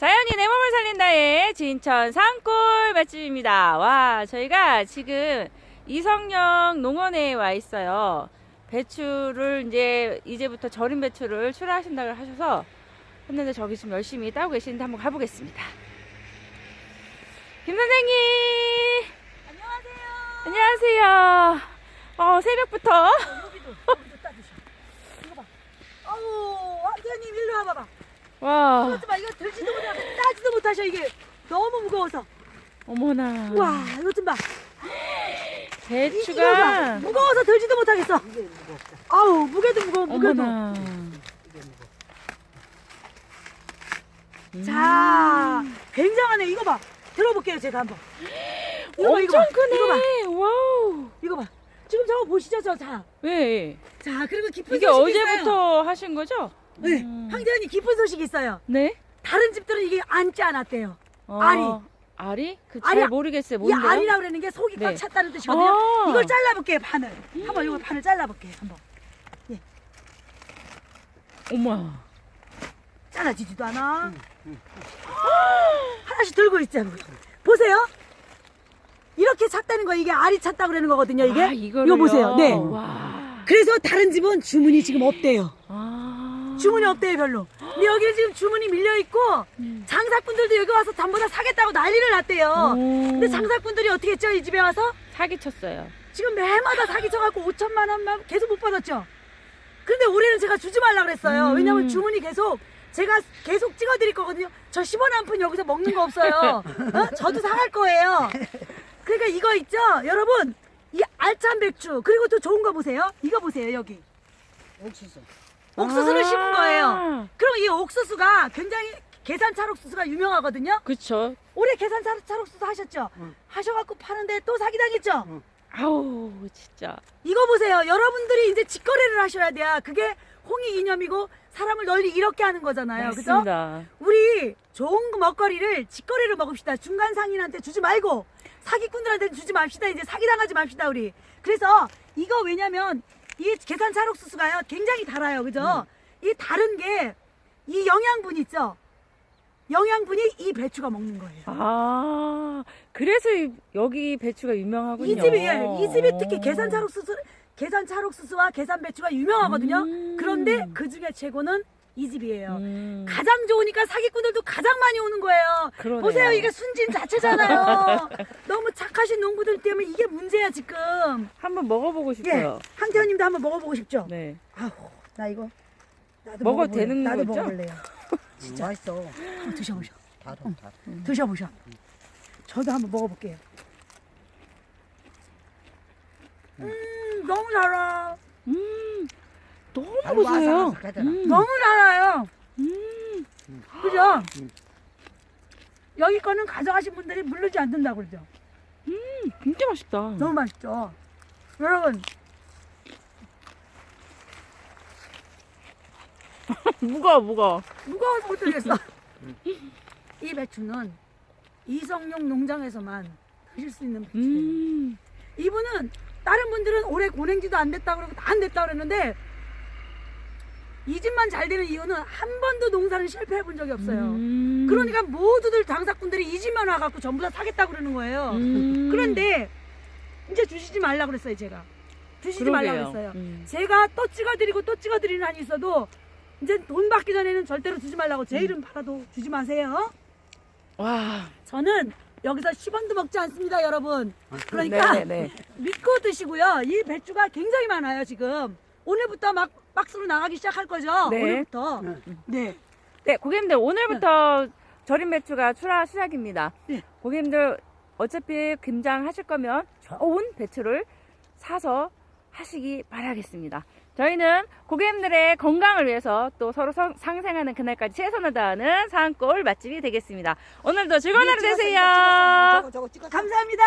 자연이 내 몸을 살린다의 진천 산골 맛집입니다. 와, 저희가 지금 이성령 농원에 와 있어요. 배추를 이제 이제부터 절임 배추를 출하하신다고 하셔서 했는데 저기 지금 열심히 따고 계시는데 한번 가보겠습니다. 김 선생님, 안녕하세요. 안녕하세요. 어, 새벽부터 여기도 여기도 따주셔. 이거 봐. 아우 왕자님 일로 와봐봐. 와, 좀 봐. 이거 못 하셔 이게 너무 무거워서. 어머나 와 이것 좀 봐. 이- 이거 봐. 배추가 무거워서 들지도 못하겠어. 아우 무게도 무거워 무게도. 어머나. 자 굉장하네 이거 봐. 들어볼게요 제가 한번. 이거 봐, 이거 엄청 봐. 이거 봐. 크네. 와우. 이거 봐. 지금 저거 보시죠 저 자. 왜? 자 그리고 깊은 이게 소식이 있어요. 어제부터 하신 거죠? 네. 음. 황재현이 깊은 소식이 있어요. 네. 다른 집들은 이게 앉지 않았대요. 어, 알이. 알이? 그 알이- 잘 모르겠어요. 이 뭔데요? 알이라고 그러는 게 속이 꽉 네. 찼다는 뜻이거든요. 아. 이걸 잘라볼게요, 판을. 한번 이거 판을 잘라볼게요, 한번. 어머. 잘라지지도 않아. 하나씩 들고 있잖아요. 보세요. 이렇게 찼다는 거 이게 알이 찼다 그러는 거거든요, 이게. 아, 이거를요? 이거 보세요. 네. 와. 그래서 다른 집은 주문이 지금 없대요. 아. 주문이 없대요, 별로. 근데 여기는 지금 주문이 밀려 있고 음. 장사꾼들도 여기 와서 전부 다 사겠다고 난리를 났대요. 오. 근데 장사꾼들이 어떻게 했죠, 이 집에 와서? 사기 쳤어요. 지금 매마다 사기 쳐갖고 5천만 원만 계속 못 받았죠. 근데 올해는 제가 주지 말라 그랬어요. 음. 왜냐면 주문이 계속 제가 계속 찍어드릴 거거든요. 저 10원 한 푼 여기서 먹는 거 없어요. 어? 저도 사갈 거예요. 그러니까 이거 있죠, 여러분. 이 알찬 백주 그리고 또 좋은 거 보세요. 이거 보세요 여기. 옥수수. 옥수수를 아. 심은 거예요. 그럼 이 옥수수가 굉장히 계산 찰옥수수가 유명하거든요. 그쵸. 올해 계산 찰- 찰옥수수 하셨죠? 응. 하셔갖고 파는데 또 사기당했죠? 응. 아우, 진짜. 이거 보세요. 여러분들이 이제 직거래를 하셔야 돼요. 그게 홍익 이념이고 사람을 널리 이렇게 하는 거잖아요. 그죠? 맞습니다. 우리 좋은 먹거리를 직거래로 먹읍시다. 중간 상인한테 주지 말고 사기꾼들한테 주지 맙시다. 이제 사기당하지 맙시다, 우리. 그래서 이거 왜냐면 이 계산 찰옥수수가요. 굉장히 달아요. 그죠? 이 다른 게 이 영양분 있죠? 영양분이 이 배추가 먹는 거예요. 아, 그래서 이- 여기 배추가 유명하군요. 이 집이 예, 이 집이 특히 계산 찰옥수수 계산 찰옥수수와 계산 배추가 유명하거든요. 음. 그런데 그 중에 최고는 이 집이에요. 음. 가장 좋으니까 사기꾼들도 가장 많이 오는 거예요. 그러네요. 보세요, 이게 순진 자체잖아요. 너무 착하신 농부들 때문에 이게 문제야 지금. 한번 먹어보고 예, 싶어요. 황태현님도 한번 먹어보고 싶죠? 네. 아우, 나 이거 나도 먹어도 먹어볼래- 되는 나도 거죠? 먹어볼래요. 진짜 맛있어. 한번 드셔보셔. 달아, 달아. 드셔보셔. 저도 한번 먹어볼게요. 음, 너무 달아. 음, 너무 달고. 아삭아삭하잖아. 음. 너무 달아요. 음. 그죠? 음. 여기 거는 가져가신 분들이 물르지 않는다고 그러죠. 진짜 맛있다. 너무 맛있죠. 여러분, 무거워, 무거워. 무거워서 못 들겠어. 이 배추는 이성용 농장에서만 드실 수 있는 배추예요. 음. 이분은 다른 분들은 올해 고랭지도 안 됐다 그러고 다안 됐다 그랬는데 이 집만 잘 되는 이유는 한 번도 농사를 실패해 본 적이 없어요. 음. 그러니까 모두들 장사꾼들이 이 집만 와갖고 전부 다 사겠다 그러는 거예요. 음. 그런데 이제 주시지 말라 그랬어요 제가. 주시지 말라 그러게요. 그랬어요. 음. 제가 또 찍어드리고 또 찍어드리는 한이 있어도 이제 돈 받기 전에는 절대로 주지 말라고 음. 제 이름 팔아도 주지 마세요. 와. 저는 여기서 10원도 먹지 않습니다 여러분. 그러니까 네네네. 믿고 드시고요. 이 배추가 굉장히 많아요 지금. 오늘부터 막 박스로 나가기 시작할 거죠. 네. 오늘부터. 네. 네. 네, 고객님들 오늘부터 절임 배추가 출하 시작입니다. 네. 고객님들 어차피 김장 하실 거면 좋은 배추를 사서 하시기 바라겠습니다. 저희는 고객님들의 건강을 위해서 또 서로 성- 상생하는 그날까지 최선을 다하는 산골 맛집이 되겠습니다. 오늘도 즐거운 하루 되세요. 저거 찍었어. 감사합니다.